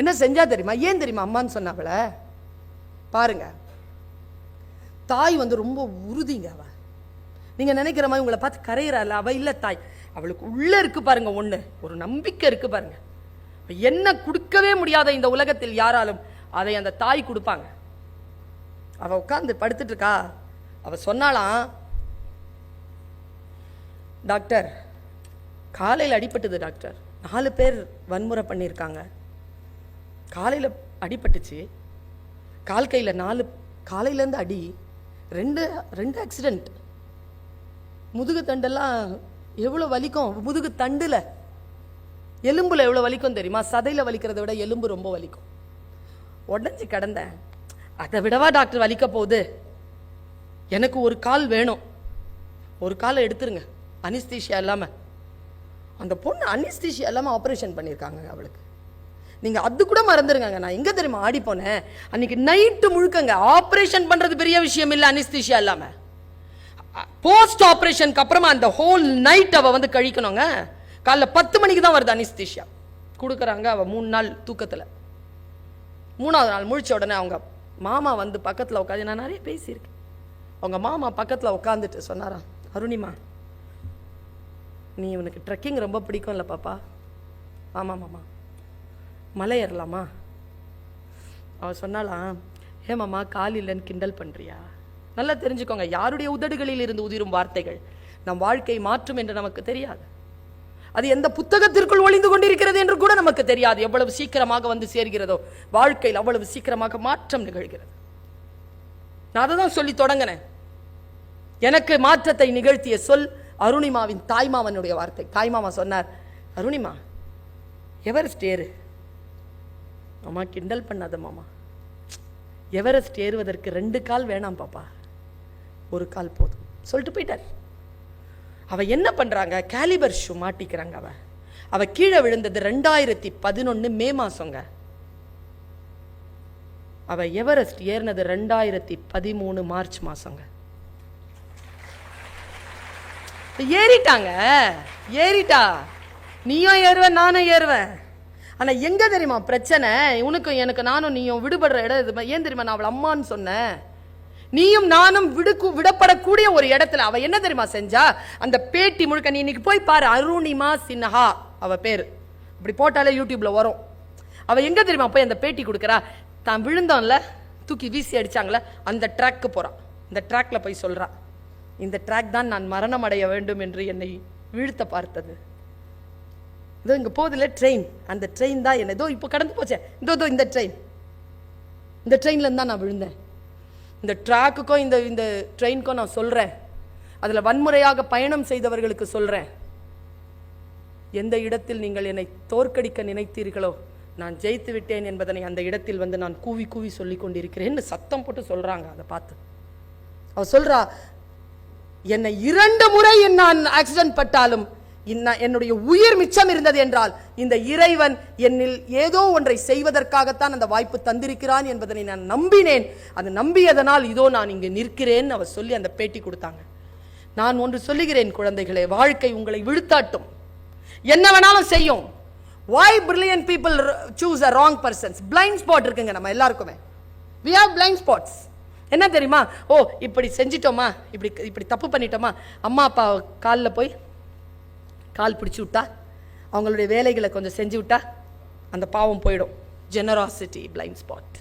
என்ன செஞ்சா தெரியுமா? ஏன் தெரியுமா அம்மான்னு சொன்னாவள பாருங்க. தாய் வந்து ரொம்ப உறுதிங்க அவ. நீங்கள் நினைக்கிற மாதிரி உங்களை பார்த்து கரையிறாள் அவள் இல்லை தாய். அவளுக்கு உள்ளே இருக்கு பாருங்க ஒன்று ஒரு நம்பிக்கை இருக்கு பாருங்க. என்ன கொடுக்கவே முடியாத இந்த உலகத்தில் யாராலும் அதை அந்த தாய் கொடுப்பாங்க. அவள் உட்காந்து படுத்துட்டு இருக்கா. அவள் சொன்னாலாம் டாக்டர் காலையில் அடிபட்டது டாக்டர். நாலு பேர் வன்முறை பண்ணியிருக்காங்க. காலையில் அடிபட்டுச்சு. கால் கையில் நாலு காலையிலேருந்து அடி ரெண்டு ரெண்டு ஆக்சிடெண்ட் முதுகு தண்டெல்லாம் எவ்வளோ வலிக்கும்? முதுகு தண்டில். எலும்பில் எவ்வளோ வலிக்கும் தெரியுமா? சதையில் வலிக்கிறத விட எலும்பு ரொம்ப வலிக்கும். உடஞ்சி கிடந்தேன். அதை விடவா டாக்டர் வலிக்க போகுது? எனக்கு ஒரு கால் வேணும். ஒரு காலை எடுத்துருங்க. அனிஸ்தீஷியா இல்லாமல் அந்த பொண்ணு அனிஸ்தீஷியா இல்லாமல் ஆப்ரேஷன் பண்ணியிருக்காங்க அவளுக்கு. நீங்கள் அது கூட மறந்துருங்க நான் எங்கே தெரியுமா ஆடி போனேன்? அன்னைக்கு நைட்டு முழுக்கங்க. ஆப்ரேஷன் பண்ணுறது பெரிய விஷயம் இல்லை அனிஸ்திஷியா இல்லாமல் போஸ்ட் ஆப்ரேஷனுக்கு அப்புறமா அந்த ஹோல் நைட் அவள் வந்து கழிக்கணுங்க. காலைல பத்து மணிக்கு தான் வருது அனிஸ்திஷியா கொடுக்குறாங்க அவள் மூணு நாள் தூக்கத்தில். மூணாவது நாள் முழிச்ச உடனே அவங்க மாமா வந்து பக்கத்தில் உட்காந்து நான் நிறைய பேசியிருக்கேன். அவங்க மாமா பக்கத்தில் உட்காந்துட்டு சொன்னாரா அருணிமா நீ உனக்கு ட்ரெக்கிங் ரொம்ப பிடிக்கும்ல பாப்பா. ஆமாம் மாமா. மலை ஏறலாமா அவ சொன்னாலாம் ஏமாம்மா கால் இல்லைன்னு கிண்டல் பண்ணுறியா நல்லா தெரிஞ்சுக்கோங்க யாருடைய உதடுகளில் இருந்து உதிரும் வார்த்தைகள் நம் வாழ்க்கை மாற்றும் என்று நமக்கு தெரியாது. அது எந்த புத்தகத்திற்குள் ஒளிந்து கொண்டிருக்கிறது என்று கூட நமக்கு தெரியாது. எவ்வளவு சீக்கிரமாக வந்து சேர்கிறதோ வாழ்க்கையில் அவ்வளவு சீக்கிரமாக மாற்றம் நிகழ்கிறது. நான் அதை தான் சொல்லி தொடங்கினேன். எனக்கு மாற்றத்தை நிகழ்த்திய சொல் அருணிமாவின் தாய்மாமனுடைய வார்த்தை. தாய்மாமா சொன்னார் அருணிமா எவரெஸ்ட் ஏறு? மாமா கிண்டல் பண்ணாத மாமா. எவரெஸ்ட் ஏறுவதற்கு ரெண்டு கால் வேணாம் பாப்பா. ஒரு கால் போதும். சொல்லிட்டு போயிட்டார். அவ என்ன பண்றாங்க? கேலிபர் ஷூ மாட்டிக்கிறாங்க அவ. அவ கீழே விழுந்தது ரெண்டாயிரத்தி பதினொன்னு மே மாதங்க அவ எவரெஸ்ட் ஏறினது ரெண்டாயிரத்தி பதிமூணு மார்ச் மாதங்க ஏறிட்டாங்க. ஏறிட்டா. நீயும் ஏறுவ நானும் ஏறுவேன் ஆனால் எங்கே தெரியுமா பிரச்சனை? உனக்கும் எனக்கு நானும் நீயும் விடுபடுற இடம் இது ஏன் தெரியுமா நான் அவள் அம்மான்னு சொன்னேன்? நீயும் நானும் விடுக்கு விடப்படக்கூடிய ஒரு இடத்துல அவள் என்ன தெரியுமா செஞ்சா? அந்த பேட்டி முழுக்க நீ இன்னைக்கு போய் பாரு அருணிமா சின்ஹா அவள் பேர். இப்படி போட்டாலே யூடியூப்பில் வரும். அவள் எங்கே தெரியுமா போய் அந்த பேட்டி கொடுக்குறா? தான் விழுந்தோம்ல தூக்கி வீசி அடிச்சாங்களே அந்த ட்ராக்கு போகிறான் இந்த ட்ராக்ல போய் சொல்கிறான் இந்த ட்ராக் தான் நான் மரணம் அடைய வேண்டும் என்று என்னை வீழ்த்த பார்த்தது. இதோ இங்கே போதில்ல ட்ரெயின் அந்த ட்ரெயின் தான் என்ன. இதோ இப்போ கடந்து போச்சே. இதோ இதோ இந்த ட்ரெயின் இந்த ட்ரெயினில் தான் நான் விழுந்தேன். இந்த ட்ராக்குக்கும் இந்த இந்த ட்ரெயினுக்கும் நான் சொல்கிறேன் அதில் வன்முறையாக பயணம் செய்தவர்களுக்கு சொல்கிறேன் எந்த இடத்தில் நீங்கள் என்னை தோற்கடிக்க நினைத்தீர்களோ நான் ஜெயித்து விட்டேன் என்பதனை அந்த இடத்தில் வந்து நான் கூவி கூவி சொல்லி கொண்டிருக்கிறேன்னு சத்தம் போட்டு சொல்கிறாங்க அதை பார்த்து. அவ சொல்கிறா என்னை இரண்டு முறை நான் ஆக்சிடென்ட் பட்டாலும் என்னுடைய உயிர் மிச்சம் இருந்தது என்றால் இந்த இறைவன் என்னில் ஏதோ ஒன்றை செய்வதற்காகத்தான் அந்த வாய்ப்பு தந்திருக்கிறான் என்பதனை நான் நம்பினேன். அது நம்பியதனால் இதோ நான் இங்கு நிற்கிறேன் அவர் சொல்லி அந்த பேட்டி கொடுத்தாங்க. நான் ஒன்று சொல்லுகிறேன் குழந்தைகளே வாழ்க்கை உங்களை விழுத்தாட்டும். என்ன வேணாலும் செய்யும். Why brilliant people choose a wrong persons blind spot இருக்குங்க நம்ம எல்லாருக்குமே. வி ஹவ் பிளைண்ட் ஸ்பாட்ஸ் என்ன தெரியுமா? ஓ இப்படி செஞ்சிட்டோமா? இப்படி இப்படி தப்பு பண்ணிட்டோமா? அம்மா அப்பா காலில் போய் கால் பிடிச்சி விட்டா அவங்களுடைய வேலைகளை கொஞ்சம் செஞ்சு விட்டா அந்த பாவம் போயிடும். ஜெனராசிட்டி பிளைண்ட் ஸ்பாட்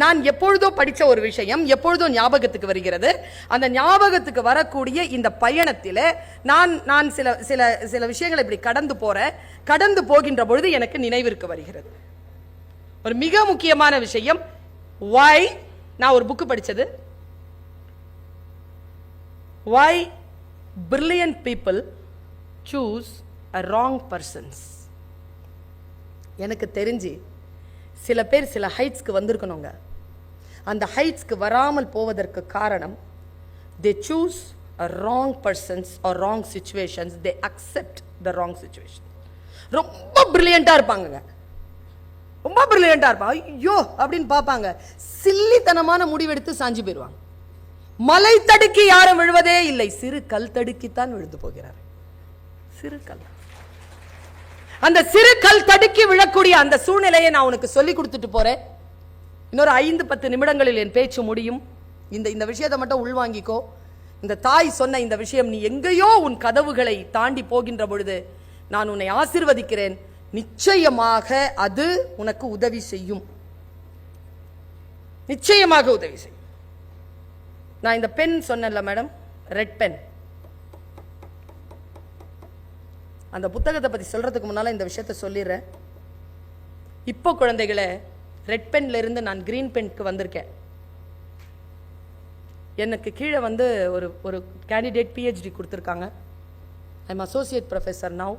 நான் எப்பொழுதோ படித்த ஒரு விஷயம் எப்பொழுதோ ஞாபகத்துக்கு வருகிறது. அந்த ஞாபகத்துக்கு வரக்கூடிய இந்த பயணத்தில் நான் நான் சில சில சில விஷயங்களை இப்படி கடந்து போகிறேன் கடந்து போகின்ற பொழுது எனக்கு நினைவிற்கு வருகிறது. ஒரு மிக முக்கியமான விஷயம். ஒய் நான் ஒரு புக்கு படித்தது why brilliant people choose a wrong persons எனக்கு தெரிஞ்சு சில பேர் சில ஹைட்ஸ்க்கு வந்திருக்கணுங்க. அந்த ஹைட்ஸ்க்கு வராமல் போவதற்கு காரணம் they choose a wrong persons or wrong situations they accept the wrong situation ரொம்ப பிரில்லியண்ட்டாக இருப்பாங்கங்க. ரொம்ப பிரில்லியண்ட்டாக இருப்பான். ஐயோ அப்படின்னு பார்ப்பாங்க. சில்லித்தனமான முடிவெடுத்து சாஞ்சு போயிடுவாங்க மலை தடுக்கி யாரும் விழுவதே இல்லை. சிறு கல் தடுக்கித்தான் விழுந்து போகிறார். சிறு கல். அந்த சிறு கல் தடுக்கி விழக்கூடிய அந்த சூழ்நிலையை நான் உனக்கு சொல்லி கொடுத்துட்டு போறேன். இன்னொரு ஐந்து பத்து நிமிடங்களில் என் பேச்சு முடியும். இந்த இந்த விஷயத்தை மட்டும் உள்வாங்கிக்கோ. இந்த தாய் சொன்ன இந்த விஷயம் நீ எங்கேயோ உன் கதவுகளை தாண்டி போகின்ற பொழுது நான் உன்னை ஆசிர்வதிக்கிறேன். நிச்சயமாக அது உனக்கு உதவி செய்யும். நிச்சயமாக உதவி செய்யும். நான் இந்த பென் சொன்னேன்ல மேடம் ரெட் பென். அந்த புத்தகத்தை பத்தி சொல்றதுக்கு முன்னால இந்த விஷயத்த சொல்லிடுறேன். இப்போ குழந்தைகளை ரெட் பென்ல இருந்து நான் கிரீன் பென்க்கு வந்திருக்கேன். எனக்கு கீழே வந்து ஒரு ஒரு கேண்டிடேட் பிஹெச்டி கொடுத்துருக்காங்க. ஐம் அசோசியேட் ப்ரொஃபஸர் நவ்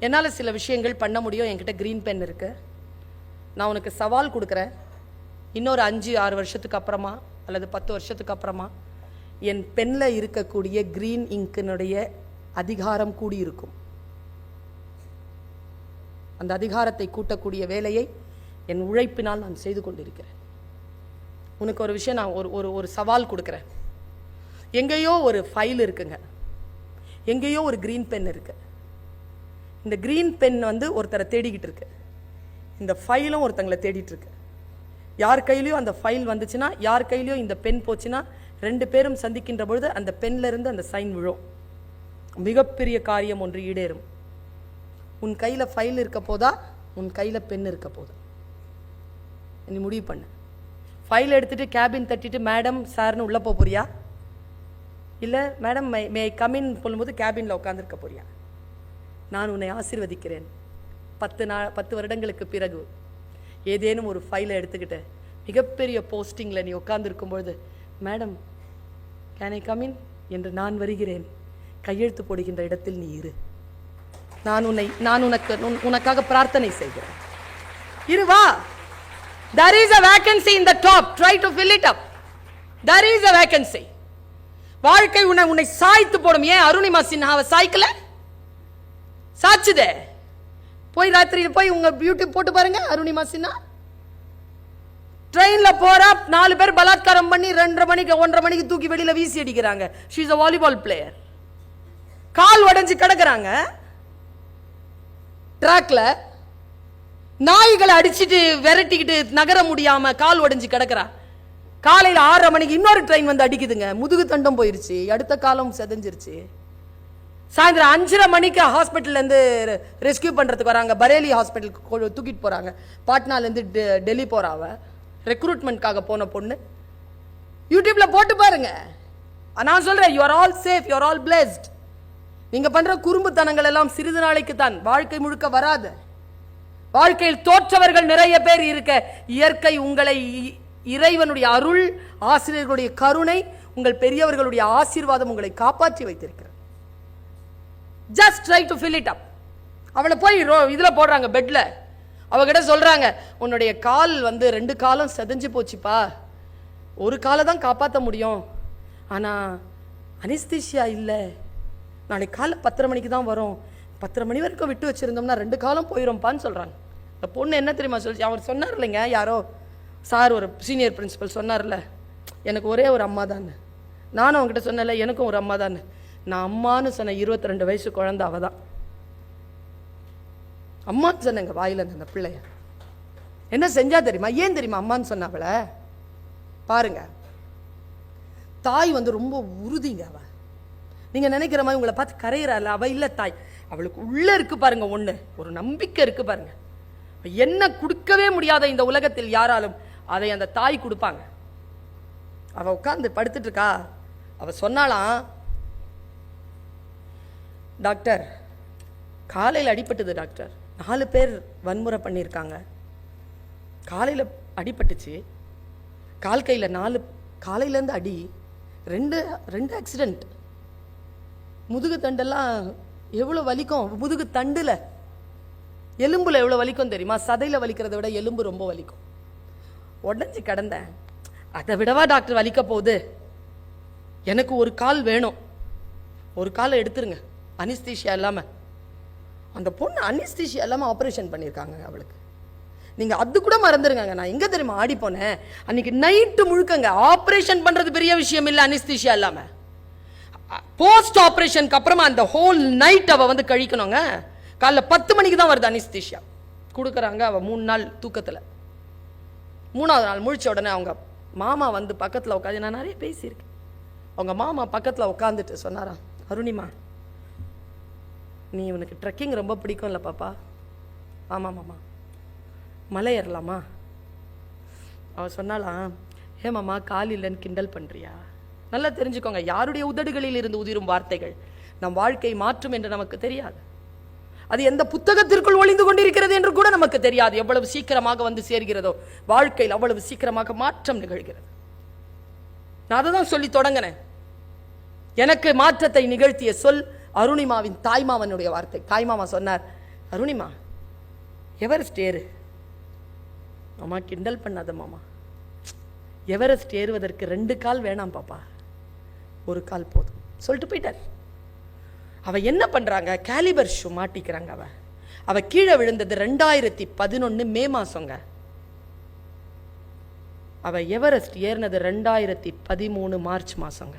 என்னால் சில விஷயங்கள் பண்ண முடியும். என்கிட்ட க்ரீன் பென் இருக்கு. நான் உனக்கு சவால் கொடுக்குறேன். இன்னொரு அஞ்சு ஆறு வருஷத்துக்கு அப்புறமா அல்லது பத்து வருஷத்துக்கு அப்புறமா என் பென்னில் இருக்கக்கூடிய க்ரீன் இங்கினுடைய அதிகாரம் கூடியிருக்கும் அந்த அதிகாரத்தை கூட்டக்கூடிய வேலையை என் உழைப்பினால் நான் செய்து கொண்டிருக்கிறேன். உனக்கு ஒரு விஷயம் நான் ஒரு ஒரு ஒரு சவால் கொடுக்குறேன். எங்கேயோ ஒரு ஃபைல் இருக்குங்க. எங்கேயோ ஒரு க்ரீன் பென் இருக்குது இந்த க்ரீன் பென் வந்து ஒருத்தரை தேடிக்கிட்டு இருக்கு. இந்த ஃபைலும் ஒருத்தங்களை தேடிட்டு இருக்கு. யார் கையிலையும் அந்த ஃபைல் வந்துச்சுன்னா யார் கையிலையும் இந்த பென் போச்சுன்னா ரெண்டு பேரும் சந்திக்கின்ற பொழுது அந்த பென்லிருந்து அந்த சைன் விழும். மிகப்பெரிய காரியம் ஒன்று ஈடேறும். உன் கையில் ஃபைல் இருக்க போதா உன் கையில் பெண் இருக்க போதா. நீ முடிவு பண்ணு. ஃபைல் எடுத்துட்டு கேபின் தட்டிட்டு மேடம் சார்னு உள்ளே போக போறியா? இல்லை மேடம் மை மே கமின் சொல்லும்போது கேபினில் உட்காந்துருக்க போறியா? நான் உன்னை ஆசிர்வதிக்கிறேன். பத்து நாள் பத்து வருடங்களுக்கு பிறகு ஏதேனும் ஒரு ஃபைலை எடுத்துக்கிட்டு மிகப்பெரிய போஸ்டிங்கில் நீ உட்காந்துருக்கும் பொழுது மேடம் கேன் ஐ கமின் என்று நான் வருகிறேன். கையெழுத்து போடுகின்ற இடத்தில் நீ இரு. நான் உன்னை நான் உனக்கு உனக்காக பிரார்த்தனை செய்கிறேன். இரு வா. There is a vacancy in the top try to fill it up. There is a vacancy வாழ்க்கை உன்னை உன்னை சாய்த்து போடும். ஏன் அருணிமா சின்ஹாவை சாய்க்கல? சாச்சுதே. போய் ராத்திரியில் போய் உங்க யூடியூப் போட்டு பாருங்க அருணிமா மாசினா ட்ரெயினில் போகிறா நாலு பேர் பலாத்காரம் பண்ணி ரெண்டரை மணிக்கு ஒன்றரை மணிக்கு தூக்கி வெளியில் வீசி அடிக்கிறாங்க. ஷீஸ் அ வாலிபால் பிளேயர் கால் உடஞ்சி கிடக்குறாங்க. ட்ராக்ல நாய்களை அடிச்சிட்டு விரட்டிக்கிட்டு நகர முடியாம கால் உடஞ்சி கிடக்குறா. காலையில் ஆறரை மணிக்கு இன்னொரு ட்ரெயின் வந்து அடிக்குதுங்க. முதுகு தண்டம் போயிருச்சு. அடுத்த காலம் செதஞ்சிருச்சு. சாயந்தரம் அஞ்சரை மணிக்கு ஹாஸ்பிட்டல்லேருந்து ரெஸ்கியூ பண்ணுறதுக்கு வராங்க. பரேலி ஹாஸ்பிட்டலுக்கு தூக்கிட்டு போகிறாங்க பாட்னாலேருந்து டெ- டெல்லி போகிறாவ ரெக்ரூட்மெண்ட்காக போன பொண்ணு. யூடியூப்பில் போட்டு பாருங்க. நான் சொல்கிறேன் you're all safe you're all blessed நீங்கள் பண்ணுற குறும்புத்தனங்கள் எல்லாம் சிறிது நாளைக்கு தான். வாழ்க்கை முழுக்க வராது. வாழ்க்கையில் தோற்றவர்கள் நிறைய பேர் இருக்க. இயற்கை உங்களை இ- இறைவனுடைய அருள் ஆசிரியர்களுடைய கருணை உங்கள் பெரியவர்களுடைய ஆசீர்வாதம் உங்களை காப்பாற்றி வைத்திருக்கிறது just try to fill it up அவளை போய் ரோ இதில் போடுறாங்க பெட்டில் அவகிட்ட சொல்கிறாங்க உன்னுடைய கால் வந்து ரெண்டு காலம் செதஞ்சு போச்சுப்பா. ஒரு காலை தான் காப்பாற்ற முடியும். ஆனால் அனிஸ்திஷியா இல்லை. நாளைக்கு காலை பத்தரை மணிக்கு தான் வரும். பத்தரை மணி வரைக்கும் விட்டு வச்சிருந்தோம்னா ரெண்டு காலம் போயிடும்ப்பான்னு சொல்கிறாங்க இந்த பொண்ணு என்ன தெரியுமா சொல்லி அவர் சொன்னார் இல்லைங்க யாரோ சார் ஒரு சீனியர் பிரின்சிபல் சொன்னார்ல. எனக்கு ஒரே ஒரு அம்மா தான் நானும் அவங்ககிட்ட சொன்னேன்ல எனக்கும் ஒரு அம்மா தான் நான் அம்மான்னு சொன்ன இருபத்தி ரெண்டு வயசு குழந்தை அவ தான் அம்மான்னு சொன்னேங்க வாயில் அந்த பிள்ளைய. என்ன செஞ்சா தெரியுமா? ஏன் தெரியுமா அம்மான்னு சொன்ன பாருங்க. தாய் வந்து ரொம்ப உறுதிங்க அவ. நீங்கள் நினைக்கிற மாதிரி உங்களை பார்த்து கரையிறாள் அவள் இல்லை தாய். அவளுக்கு உள்ளே இருக்கு பாருங்க ஒன்று ஒரு நம்பிக்கை இருக்கு பாருங்க. என்ன கொடுக்கவே முடியாத இந்த உலகத்தில் யாராலும் அதை அந்த தாய் கொடுப்பாங்க. அவள் உட்காந்து படுத்துட்டு இருக்கா. சொன்னாலாம் டாக்டர் காலையில் அடிபட்டது டாக்டர். நாலு பேர் வன்முறை பண்ணியிருக்காங்க. காலையில் அடிபட்டுச்சு. கால் கையில் நாலு காலையிலேருந்து அடி ரெண்டு ரெண்டு ஆக்சிடெண்ட் முதுகு தண்டெல்லாம் எவ்வளோ வலிக்கும்? முதுகு தண்டில். எலும்பில் எவ்வளோ வலிக்கும் தெரியுமா? சதையில் வலிக்கிறத விட எலும்பு ரொம்ப வலிக்கும். உடஞ்சி கிடந்தேன். அதை விடவா டாக்டர் வலிக்க போகுது? எனக்கு ஒரு கால் வேணும். ஒரு காலை எடுத்துருங்க. அனிஸ்தீஷியா இல்லாமல் அந்த பொண்ணு அனிஸ்தீஷியா இல்லாமல் ஆப்ரேஷன் பண்ணியிருக்காங்க அவளுக்கு. நீங்கள் அது கூட மறந்துருங்க நான் எங்கே தெரியுமா ஆடி போனேன்? அன்னைக்கு நைட்டு முழுக்கங்க ஆப்ரேஷன் பண்ணுறது பெரிய விஷயம் இல்லை அனிஸ்தீஷியா இல்லாமல் போஸ்ட் ஆப்ரேஷனுக்கு அப்புறமா அந்த ஹோல் நைட் அவள் வந்து கழிக்கணுங்க. காலைல பத்து மணிக்கு தான் வருது அனிஸ்தீஷியா கொடுக்குறாங்க அவள் மூணு நாள் தூக்கத்தில். மூணாவது நாள் முழிச்ச உடனே அவங்க மாமா வந்து பக்கத்தில் உட்காந்து நான் நிறைய பேசியிருக்கேன். அவங்க மாமா பக்கத்தில் உட்காந்துட்டு சொன்னாரா அருணிமா நீ உனக்கு ட்ரெக்கிங் ரொம்ப பிடிக்கும்ல பாப்பா. ஆமாம் மாமா மலை ஏறலாமா? அவள் சொன்னாலாம் ஏ மாமா கால் இல்லைன்னு கிண்டல் பண்ணுறியா நல்லா தெரிஞ்சுக்கோங்க யாருடைய உதடுகளில் இருந்து உதிரும் வார்த்தைகள் நம் வாழ்க்கை மாற்றும் என்று நமக்கு தெரியாது. அது எந்த புத்தகத்திற்குள் ஒளிந்து கொண்டிருக்கிறது என்று கூட நமக்கு தெரியாது. எவ்வளவு சீக்கிரமாக வந்து சேர்கிறதோ வாழ்க்கையில் அவ்வளவு சீக்கிரமாக மாற்றம் நிகழ்கிறது. நான் அதை தான் சொல்லி தொடங்கினேன். எனக்கு மாற்றத்தை நிகழ்த்திய சொல் அருணிமாவின் தாய்மாமனுடைய வார்த்தை. தாய்மாமா சொன்னார் அருணிமா எவரெஸ்ட் ஏறு? மாமா கிண்டல் பண்ணாத மாமா. எவரெஸ்ட் ஏறுவதற்கு ரெண்டு கால் வேணாம் பாப்பா. ஒரு கால் போதும். சொல்லிட்டு போயிட்டார். அவ என்ன பண்ணுறாங்க கேலிபர் ஷூ மாட்டிக்கிறாங்க அவ. அவ கீழே விழுந்தது ரெண்டாயிரத்தி பதினொன்று மே மாசங்க. அவ எவரெஸ்ட் ஏறினது ரெண்டாயிரத்தி பதிமூணு மார்ச் மாதங்க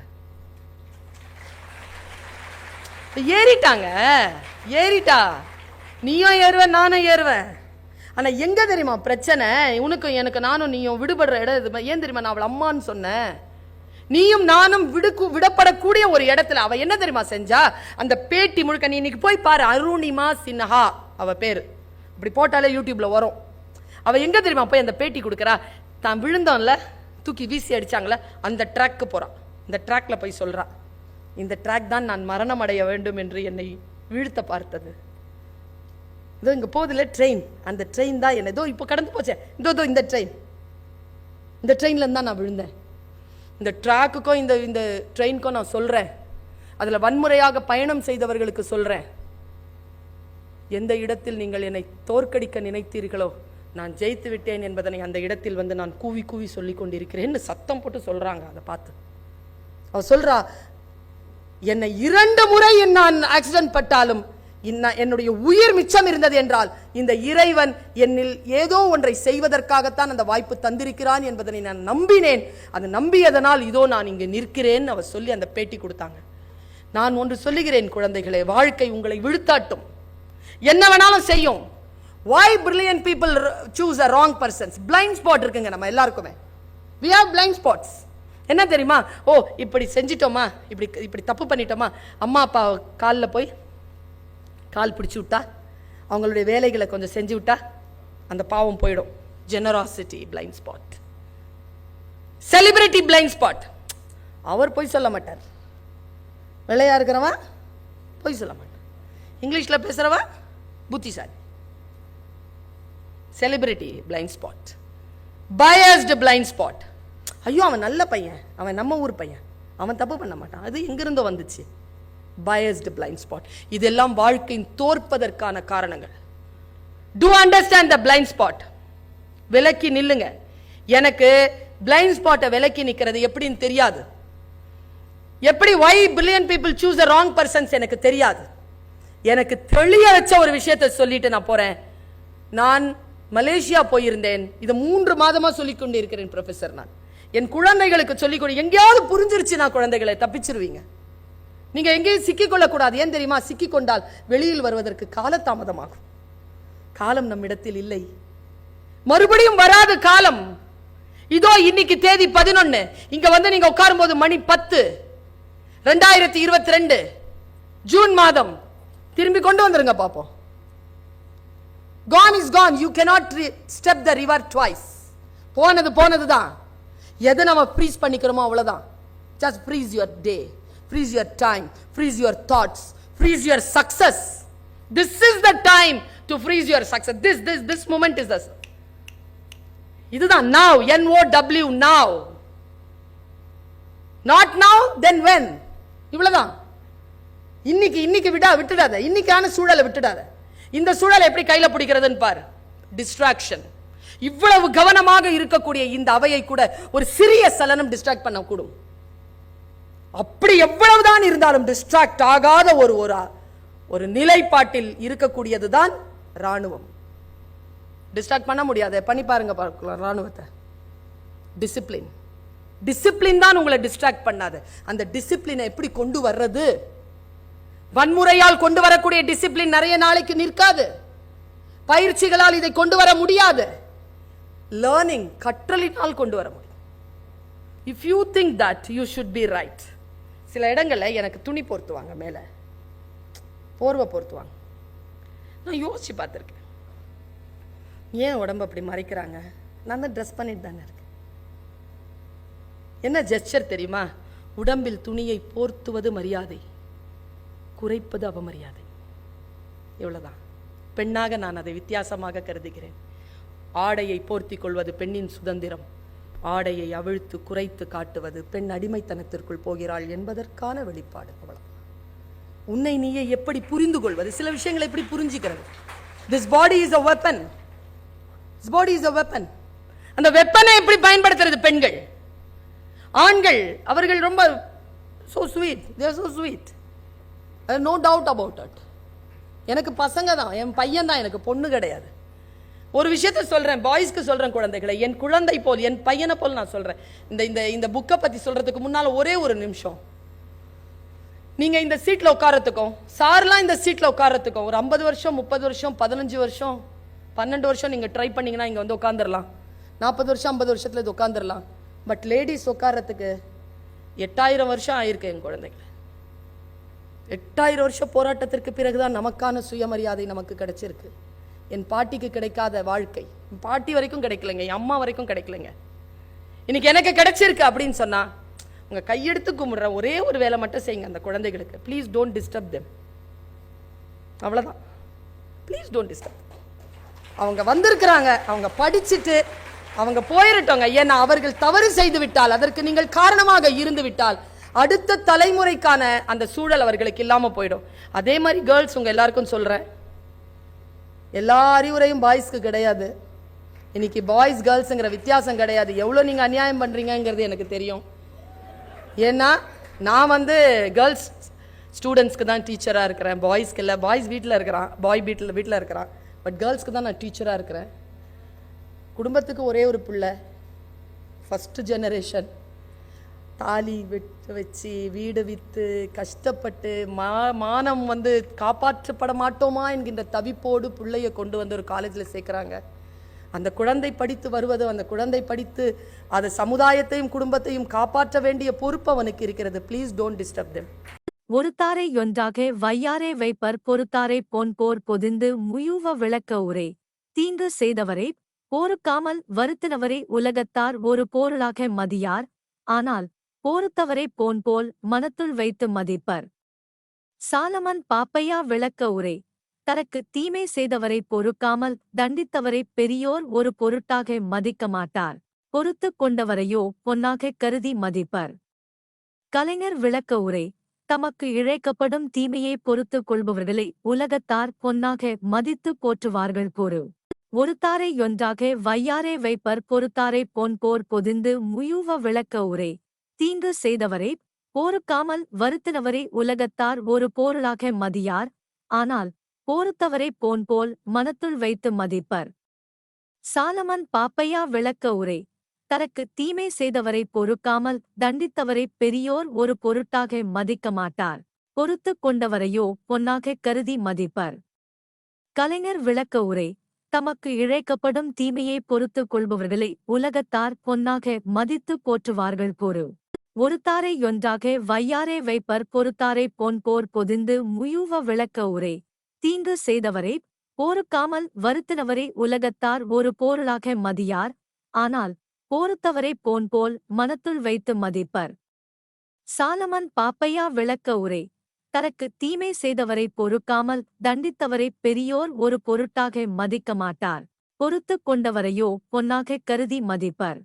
ஏறிட்டாங்க. ஏறிட்டா. நீயும் ஏறுவ நானும் ஏறுவேன் ஆனால் எங்கே தெரியுமா பிரச்சனை? உனக்கும் எனக்கு நானும் நீயும் விடுபடுற இடம் இது ஏன் தெரியுமா நான் அவள் அம்மான்னு சொன்னேன்? நீயும் நானும் விடுக்கு விடப்படக்கூடிய ஒரு இடத்துல அவள் என்ன தெரியுமா செஞ்சா? அந்த பேட்டி முழுக்க நீ இன்னைக்கு போய் பாரு அருணிமா சின்ஹா அவள் பேர். இப்படி போட்டாலே யூடியூப்பில் வரும். அவள் எங்கே தெரியுமா போய் அந்த பேட்டி கொடுக்குறா? தான் விழுந்தோம்ல தூக்கி வீசி அடித்தாங்களே அந்த ட்ராக்கு போகிறான் இந்த ட்ராக்ல போய் சொல்கிறான் இந்த ட்ராக் தான் நான் மரணம் அடைய வேண்டும் என்று என்னை வீழ்த்த பார்த்தது. இதோ இங்கே போதில்ல ட்ரெயின் அந்த ட்ரெயின் தான் என்ன இதோ இப்போ கடந்து போச்சே. இதோ இதோ இந்த ட்ரெயின் இந்த ட்ரெயின்ல தான் நான் விழுந்தேன். இந்த ட்ராக்குக்கும் இந்த இந்த ட்ரெயினுக்கும் நான் சொல்கிறேன் அதில் வன்முறையாக பயணம் செய்தவர்களுக்கு சொல்கிறேன் எந்த இடத்தில் நீங்கள் என்னை தோற்கடிக்க நினைத்தீர்களோ நான் ஜெயித்து விட்டேன் என்பதனை அந்த இடத்தில் வந்து நான் கூவி கூவி சொல்லி கொண்டிருக்கிறேன்னு சத்தம் போட்டு சொல்கிறாங்க அதை பார்த்து. அவ சொல்கிறா என்னை இரண்டு முறை நான் ஆக்சிடென்ட் பட்டாலும் இன்ன- என்னுடைய உயிர் மிச்சம் இருந்தது என்றால் இந்த இறைவன் என்னில் ஏதோ ஒன்றை செய்வதற்காகத்தான் அந்த வாய்ப்பு தந்திருக்கிறான் என்பதனை நான் நம்பினேன். அது நம்பியதனால் இதோ நான் இங்கு நிற்கிறேன் அவர் சொல்லி அந்த பேட்டி கொடுத்தாங்க. நான் ஒன்று சொல்லுகிறேன் குழந்தைகளே வாழ்க்கை உங்களை விழுத்தாட்டும். என்ன வேணாலும் செய்யும். Why brilliant people choose a wrong persons blind spot இருக்குங்க நம்ம எல்லாருக்குமே. வி ஹவ் பிளைண்ட் ஸ்பாட்ஸ் என்ன தெரியுமா? ஓ இப்படி செஞ்சிட்டோமா? இப்படி இப்படி தப்பு பண்ணிட்டோமா? அம்மா அப்பா காலில் போய் கால் பிடிச்சி விட்டா அவங்களுடைய வேலைகளை கொஞ்சம் செஞ்சு விட்டா அந்த பாவம் போயிடும். Generosity blind spot celebrity blind spot அவர் போய் சொல்ல மாட்டார். வெள்ளையா இருக்கிறவன் போய் சொல்ல மாட்டான். இங்கிலீஷில் பேசுகிறவன் புத்திசாலி. Celebrity blind spot biased blind spot ஐயோ அவன் நல்ல பையன். அவன் நம்ம ஊர் பையன். அவன் தப்பு பண்ண மாட்டான். அது எங்கிருந்தோ வந்துச்சு. பயஸ்டு பிளைண்ட் ஸ்பாட் இதெல்லாம் வாழ்க்கையின் தோற்பதற்கான காரணங்கள். To understand the blind spot விலக்கி நில்லுங்க. எனக்கு பிளைண்ட் ஸ்பாட்டை விலக்கி நிக்கிறது எப்படின்னு தெரியாது. எப்படி why billion people choose the wrong persons எனக்கு தெரியாது. எனக்கு தெளிய வச்ச ஒரு விஷயத்தை சொல்லிட்டு நான் போறேன். நான் மலேசியா போயிருந்தேன். இதை மூன்று மாதமா சொல்லிக் கொண்டு இருக்கிறேன் ப்ரொஃபசர் நான். என் குழந்தைகளுக்கு சொல்லிக் கொடு. எங்கேயாவது புரிஞ்சிருச்சு நான் குழந்தைகளை தப்பிச்சிருவீங்க. நீங்க எங்கேயும் சிக்கிக்கொள்ளக்கூடாது ஏன் தெரியுமா? சிக்கிக்கொண்டால் வெளியில் வருவதற்கு காலதாமதமாகும். காலம் நம்மிடத்தில் இல்லை. மறுபடியும் வராது காலம். இதோ இன்னைக்கு தேதி பதினொன்னு. இங்க வந்து நீங்க உட்காரும் போது மணி பத்து. ரெண்டாயிரத்தி இருபத்தி ரெண்டு. ஜூன் மாதம். திரும்பி கொண்டு வந்துருங்க பாப்போம். Gone is gone you cannot step the river twice போனது போனது தான் எதை நம்ம ஃப்ரீஸ் பண்ணிக்கிறோமோ அவ்வளோதான் just freeze your day freeze your time freeze your thoughts freeze your success this is the time to freeze your success this this this moment is thus இதுதான் now N O W now not now then when இவ்வளோதான் இன்னைக்கு இன்னைக்கு விடா விட்டுடாத. இன்னைக்கான சூழலை விட்டுடாத. இந்த சூழலை எப்படி கையில் பிடிக்கிறதுன்னு பாரு. டிஸ்ட்ராக்ஷன் இவ்வளவு கவனமாக இருக்கக்கூடிய இந்த அவையை கூட ஒரு சிறிய சலனம் டிஸ்ட்ராக்ட் பண்ணக்கூடும் அப்படி எவ்வளவுதான் இருந்தாலும் டிஸ்ட்ராக்ட் ஆகாத ஒரு ஒரு ஒரு நிலைப்பாட்டில் இருக்கக்கூடியதுதான் ராணுவம் டிஸ்ட்ராக்ட் பண்ண முடியாது. பண்ணி பாருங்க பார்க்கலாம் ராணுவத்தை டிசிப்ளின் டிசிப்ளின் தான் உங்களை டிஸ்ட்ராக்ட் பண்ணாது. அந்த டிசிப்ளினை எப்படி கொண்டு வர்றது? வன்முறையால் கொண்டு வரக்கூடிய டிசிப்ளின் நிறைய நாளைக்கு நிற்காது. பயிற்சிகளால் இதை கொண்டு வர முடியாது. லேர்னிங் கற்றலினால் கொண்டு வர முடியும். If you think that you should be right சில இடங்களில் எனக்கு துணி பொருத்துவாங்க மேலே. போர்வை பொருத்துவாங்க. நான் யோசிச்சு பார்த்துருக்கேன். ஏன் உடம்பு அப்படி மறைக்கிறாங்க? நான் தான் ட்ரெஸ் பண்ணிட்டு தானே இருக்கேன். என்ன ஜெஸ்டர் தெரியுமா? உடம்பில் துணியை போர்த்துவது மரியாதை. குறைப்பது அவமரியாதை. இவ்வளோதான் பெண்ணாக நான் அதை வித்தியாசமாக கருதுகிறேன். ஆடையை போர்த்திக் கொள்வது பெண்ணின் சுதந்திரம். ஆடையை அவிழ்த்து குறைத்து காட்டுவது பெண் அடிமைத்தனத்திற்குள் போகிறாள் என்பதற்கான வெளிப்பாடு. அவ்வளவு உன்னை நீயே எப்படி புரிந்து கொள்வது? சில விஷயங்களை எப்படி புரிஞ்சுக்கிறது? This body is a weapon this body is a weapon அந்த வெப்பனை எப்படி பயன்படுத்துறது பெண்கள்? ஆண்கள் அவர்கள் ரொம்ப so sweet they're so sweet no doubt about at எனக்கு பசங்க தான். என் பையன் தான். எனக்கு பொண்ணு கிடையாது. ஒரு விஷயத்த சொல்கிறேன் பாய்ஸ்க்கு சொல்கிறேன் குழந்தைகளை. என் குழந்தை போல் என் பையனை போல் நான் சொல்கிறேன் இந்த இந்த இந்த புக்கை பற்றி சொல்கிறதுக்கு முன்னால் ஒரே ஒரு நிமிஷம். நீங்கள் இந்த சீட்டில் உட்காரத்துக்கும் சார்லாம் இந்த சீட்டில் உட்காரத்துக்கும் ஒரு ஐம்பது வருஷம் முப்பது வருஷம் பதினஞ்சு வருஷம் பன்னெண்டு வருஷம் நீங்கள் ட்ரை பண்ணிங்கன்னா இங்கே வந்து உட்காந்துடலாம் நாற்பது வருஷம் ஐம்பது வருஷத்தில் இது உட்காந்துடலாம் பட் லேடிஸ் உட்காரத்துக்கு எட்டாயிரம் வருஷம் ஆயிருக்கு என் குழந்தைகள். எட்டாயிரம் வருஷ போராட்டத்திற்கு பிறகுதான் நமக்கான சுயமரியாதை நமக்கு கிடைச்சிருக்கு. என் பாட்டிக்கு கிடைக்காத வாழ்க்கை. பாட்டி வரைக்கும் கிடைக்கலங்க என் அம்மா வரைக்கும் கிடைக்கலங்க. இன்னைக்கு எனக்கு கிடைச்சிருக்கு அப்படின்னு சொன்னா உங்க கையெடுத்து கும்பிடுற ஒரே ஒரு வேலை மட்டும் செய்யுங்க அந்த குழந்தைகளுக்கு. ப்ளீஸ் டோன்ட் டிஸ்டர்ப் தெம் அவ்வளோதான் ப்ளீஸ் டோன்ட் டிஸ்டர்ப் அவங்க வந்திருக்கிறாங்க அவங்க படிச்சுட்டு அவங்க போயிடட்டோங்க ஏன்னா அவர்கள் தவறு செய்து விட்டால் அதற்கு நீங்கள் காரணமாக இருந்து விட்டால் அடுத்த தலைமுறைக்கான அந்த சூழல் அவர்களுக்கு இல்லாமல் போயிடும். அதே மாதிரி கேர்ள்ஸ் உங்கள் எல்லாருக்கும் சொல்கிறேன் எல்லா அறிவுரையும் பாய்ஸ்க்கு கிடையாது. இன்னைக்கு பாய்ஸ் கேர்ள்ஸுங்கிற வித்தியாசம் கிடையாது. எவ்வளோ நீங்கள் அநியாயம் பண்ணுறீங்கங்கிறது எனக்கு தெரியும். ஏன்னா நான் வந்து கேர்ள்ஸ் ஸ்டூடெண்ட்ஸ்க்கு தான் டீச்சராக இருக்கிறேன். பாய்ஸ்க்கு இல்லை. பாய்ஸ் வீட்டில் இருக்கிறான். பாய் வீட்டில் வீட்டில் இருக்கிறான். பட் கேர்ள்ஸ்க்கு தான் நான் டீச்சராக இருக்கிறேன். குடும்பத்துக்கு ஒரே ஒரு பிள்ளை. ஃபஸ்ட்டு ஜெனரேஷன் தாலி வெட்டு வச்சு வீடு விற்று கஷ்டப்பட்டு மா மானம் வந்து காப்பாற்றப்பட மாட்டோமா என்கின்ற தவிப்போடு பிள்ளைய கொண்டு வந்து ஒரு காலேஜில் சேர்க்குறாங்க. அந்த குழந்தை படித்து வருவது அந்த குழந்தை படித்து அது சமுதாயத்தையும் குடும்பத்தையும் காப்பாற்ற வேண்டிய பொறுப்பு அவனுக்கு இருக்கிறது. ப்ளீஸ் டோன்ட் டிஸ்டர்ப் தெம் ஒருத்தாரை ஒன்றாக வையாரே வைப்பர் பொறுத்தாரை போன்போர் பொதிந்து முயுவ விளக்க உரை. தீங்கு செய்தவரை போருக்காமல் வருத்தினவரை உலகத்தார் ஒரு போருளாக மதியார். ஆனால் போருத்தவரை போன்போல் மனத்துள் வைத்து மதிப்பர். சாலமன் பாப்பையா விளக்க உரை. தனக்கு தீமை செய்தவரை பொறுக்காமல் தண்டித்தவரை பெரியோர் ஒரு பொருட்டாக மதிக்க மாட்டார். பொறுத்துக் கொண்டவரையோ பொன்னாக கருதி மதிப்பர். கலைஞர் விளக்க உரை. தமக்கு இழைக்கப்படும் தீமையை பொறுத்துக் கொள்பவர்களை உலகத்தார் பொன்னாக மதித்து போற்றுவார்கள் பொறு. ஒருத்தாரை ஒன்றாக வையாரே வைப்பர் பொறுத்தாரை போன்போர் பொதிந்து முயூவ விளக்க உரை. தீங்கு செய்தவரே போருக்காமல் வருத்தினவரே உலகத்தார் ஒரு போருளாக மதியார். ஆனால் போருத்தவரை போன்போல் மனத்துள் வைத்து மதிப்பர். சாலமன் பாப்பையா விளக்க உரை. தனக்கு தீமை செய்தவரை பொறுக்காமல் தண்டித்தவரை பெரியோர் ஒரு பொருட்டாக மதிக்க மாட்டார். பொறுத்துக் கொண்டவரையோ பொன்னாக கருதி மதிப்பர். கலைஞர் விளக்க உரை. தமக்கு இழைக்கப்படும் தீமையை பொறுத்துக் கொள்பவர்களை உலகத்தார் பொன்னாக மதித்து போற்றுவார்கள் பொறு. ஒருத்தாரை ஒன்றாக வையாரே வைப்பர் பொறுத்தாரை போன்போர் பொதிந்து முயூவ விளக்க உரை. தீங்கு செய்தவரை போருக்காமல் வருத்தினவரை உலகத்தார் ஒரு போருளாக மதியார். ஆனால் போருத்தவரை போன்போல் மனத்துள் வைத்து மதிப்பர். சாலமன் பாப்பையா விளக்க உரை. தனக்கு தீமை செய்தவரை பொறுக்காமல் தண்டித்தவரை பெரியோர் ஒரு பொருட்டாக மதிக்க மாட்டார். பொறுத்துக் கொண்டவரையோ பொன்னாகக் கருதி மதிப்பர்.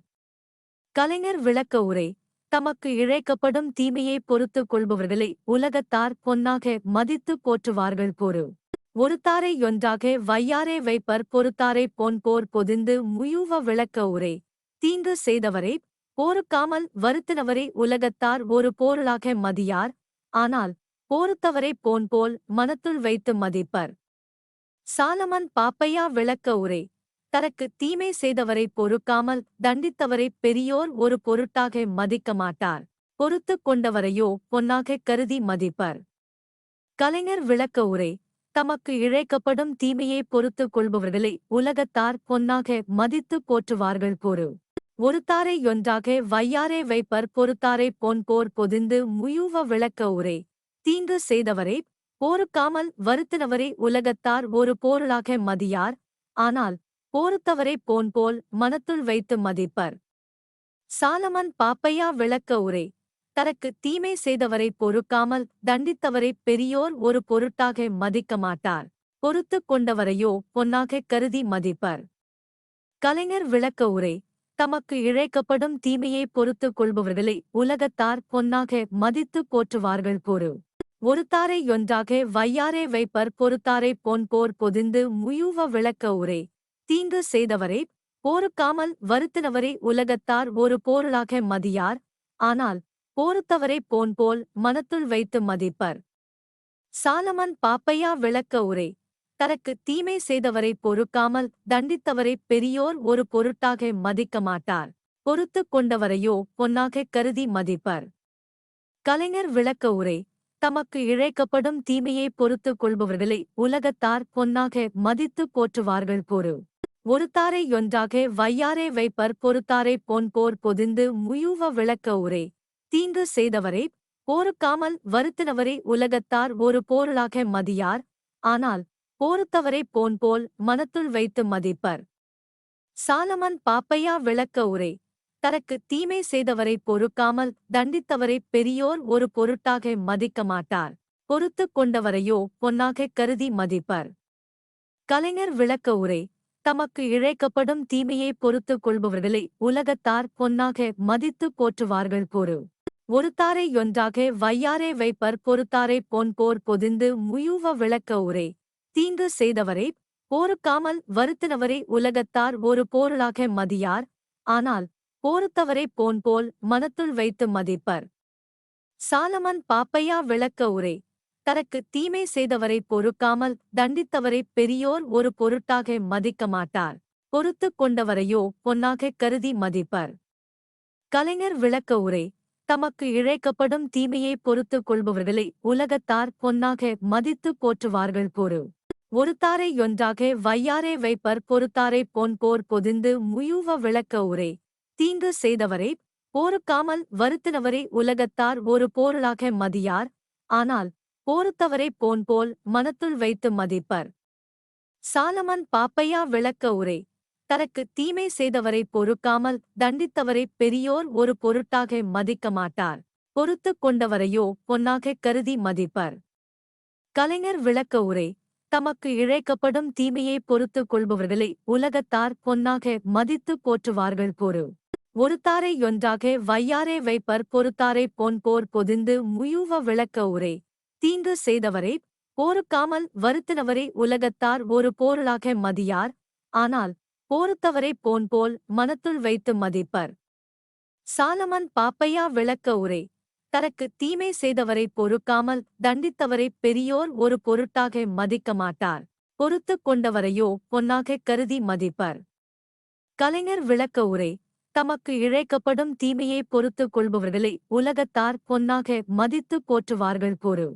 கலைஞர் விளக்க உரை. தமக்கு இழைக்கப்படும் தீமையை பொறுத்துக் கொள்பவர்களை உலகத்தார் பொன்னாக மதித்து போற்றுவார்கள் போரு. ஒருத்தாரை ஒன்றாக வையாரே வைப்பர் பொறுத்தாரை போன்போர் பொதிந்து முயூவ விளக்க உரை. தீங்கு செய்தவரை போருக்காமல் வருத்தினவரை உலகத்தார் ஒரு போருளாக மதியார் ஆனால் போருத்தவரை போன்போல் மனத்துள் வைத்து மதிப்பர். சாலமன் பாப்பையா விளக்க உரை. தனக்கு தீமை செய்தவரை பொறுக்காமல் தண்டித்தவரை பெரியோர் ஒரு பொருட்டாக மதிக்க மாட்டார். பொறுத்துக் கொண்டவரையோ பொன்னாக கருதி மதிப்பர். கலைஞர் விளக்க உரை தமக்கு இழைக்கப்படும் தீமையை பொறுத்துக் கொள்பவர்களை உலகத்தார் பொன்னாக மதித்து போற்றுவார்கள் பொறு. ஒருத்தாரை ஒன்றாக வையாரே வைப்பர் பொறுத்தாரை பொன்போர் பொதிந்து முயூவ விளக்க உரை. தீங்கு செய்தவரை போருக்காமல் வருத்தினவரை உலகத்தார் ஒரு போருளாக மதியார். ஆனால் போருத்தவரை போன்போல் மனத்துள் வைத்து மதிப்பர். சாலமன் பாப்பையா விளக்க உரை. தனக்கு தீமை செய்தவரை பொறுக்காமல் தண்டித்தவரை பெரியோர் ஒரு பொருட்டாக மதிக்க மாட்டார். பொறுத்துக் கொண்டவரையோ பொன்னாக கருதி மதிப்பர். கலைஞர் விளக்க உரை. தமக்கு இழைக்கப்படும் தீமையை பொறுத்துக் கொள்பவர்களை உலகத்தார் பொன்னாக மதித்து போற்றுவார்கள் பொறு. ஒருத்தாரை ஒன்றாக வையாரே வைப்பர் பொறுத்தாரை பொன்போர் பொதிந்து முயுவ விளக்க உரை. தீங்கு செய்தவரே போருக்காமல் வருத்தினவரை உலகத்தார் ஒரு போருளாக மதியார். ஆனால் போருத்தவரை போன்போல் மனத்துள் வைத்து மதிப்பர். சாலமன் பாப்பையா விளக்க உரை. தனக்கு தீமை செய்தவரை பொறுக்காமல் தண்டித்தவரை பெரியோர் ஒரு பொருட்டாக மதிக்க மாட்டார். பொறுத்துக் கொண்டவரையோ பொன்னாக கருதி மதிப்பர். கலைஞர் விளக்க உரை. தமக்கு இழைக்கப்படும் தீமையை பொறுத்துக் கொள்பவர்களை உலகத்தார் பொன்னாக மதித்து போற்றுவார்கள் பொறு. ஒருத்தாரை ஒன்றாக வையாரே வைப்பர் பொறுத்தாரை போன்போர் பொதிந்து முயூவ விளக்க உரை. தீங்கு செய்தவரை போருக்காமல் வருத்தினவரை உலகத்தார் ஒரு போருளாக மதியார். ஆனால் போருத்தவரை போன்போல் மனத்துள் வைத்து மதிப்பர். சாலமன் பாப்பையா விளக்க உரை. தனக்கு தீமை செய்தவரை பொறுக்காமல் தண்டித்தவரை பெரியோர் ஒரு பொருட்டாக மதிக்க மாட்டார். பொறுத்துக் கொண்டவரையோ பொன்னாக கருதி மதிப்பர். கலைஞர் விளக்க உரை. தமக்கு இழைக்கப்படும் தீமையை பொறுத்துக் கொள்பவர்களை உலகத்தார் பொன்னாக மதித்து போற்றுவார்கள் கூறு ஒருத்தாரை ஒன்றாக வையாரே வைப்பர் பொறுத்தாரை போன்போர் பொதிந்து முயூவ விளக்க உரை. தீங்கு செய்தவரை போருக்காமல் வருத்தினவரை உலகத்தார் ஒரு போருளாக மதியார். ஆனால் போருத்தவரை போன்போல் மனத்துள் வைத்து மதிப்பர். சாலமன் பாப்பையா விளக்க உரை. தனக்கு தீமை செய்தவரை பொறுக்காமல் தண்டித்தவரை பெரியோர் ஒரு பொருட்டாக மதிக்க மாட்டார். பொறுத்துக் கொண்டவரையோ பொன்னாகக் கருதி மதிப்பர். கலைஞர் விளக்க உரை தமக்கு இழைக்கப்படும் தீமையை பொறுத்துக் கொள்பவர்களை உலகத்தார் பொன்னாக மதித்து போற்றுவார்கள் பொறு. ஒருத்தாரை ஒன்றாக வையாரே வைப்பர் பொறுத்தாரை பொன்போர் பொதிந்து முயுவ விளக்க உரை. தீங்கு செய்தவரை போருக்காமல் வருத்தினவரை உலகத்தார் ஒரு போருளாக மதியார். ஆனால் போருத்தவரை போன்போல் மனத்துள் வைத்து மதிப்பர். சாலமன் பாப்பையா விளக்க உரை. தனக்கு தீமை செய்தவரை பொறுக்காமல் தண்டித்தவரை பெரியோர் ஒரு பொருட்டாக மதிக்க மாட்டார். பொறுத்துக் கொண்டவரையோ பொன்னாக கருதி மதிப்பர். கலைஞர் விளக்க உரை. தமக்கு இழைக்கப்படும் தீமையை பொறுத்துக் கொள்பவர்களை உலகத்தார் பொன்னாக மதித்து போற்றுவார்கள் பொறு. ஒருத்தாரை ஒன்றாக வையாரே வைப்பர் பொறுத்தாரை போன்போர் பொதிந்து முயூவ விளக்க உரை. தீங்கு செய்தவரை போருக்காமல் வருத்தினவரை உலகத்தார் ஒரு போருளாக மதியார். ஆனால் போருத்தவரை போன்போல் மனத்துள் வைத்து மதிப்பர். சாலமன் பாப்பையா விளக்க உரை. தனக்கு தீமை செய்தவரை பொறுக்காமல் தண்டித்தவரை பெரியோர் ஒரு பொருட்டாக மதிக்க மாட்டார். பொறுத்துக் கொண்டவரையோ பொன்னாக கருதி மதிப்பர். கலைஞர் விளக்க உரை. தமக்கு இழைக்கப்படும் தீமையை பொறுத்துக் கொள்பவர்களை உலகத்தார் பொன்னாக மதித்து போற்றுவார்கள் பொறு.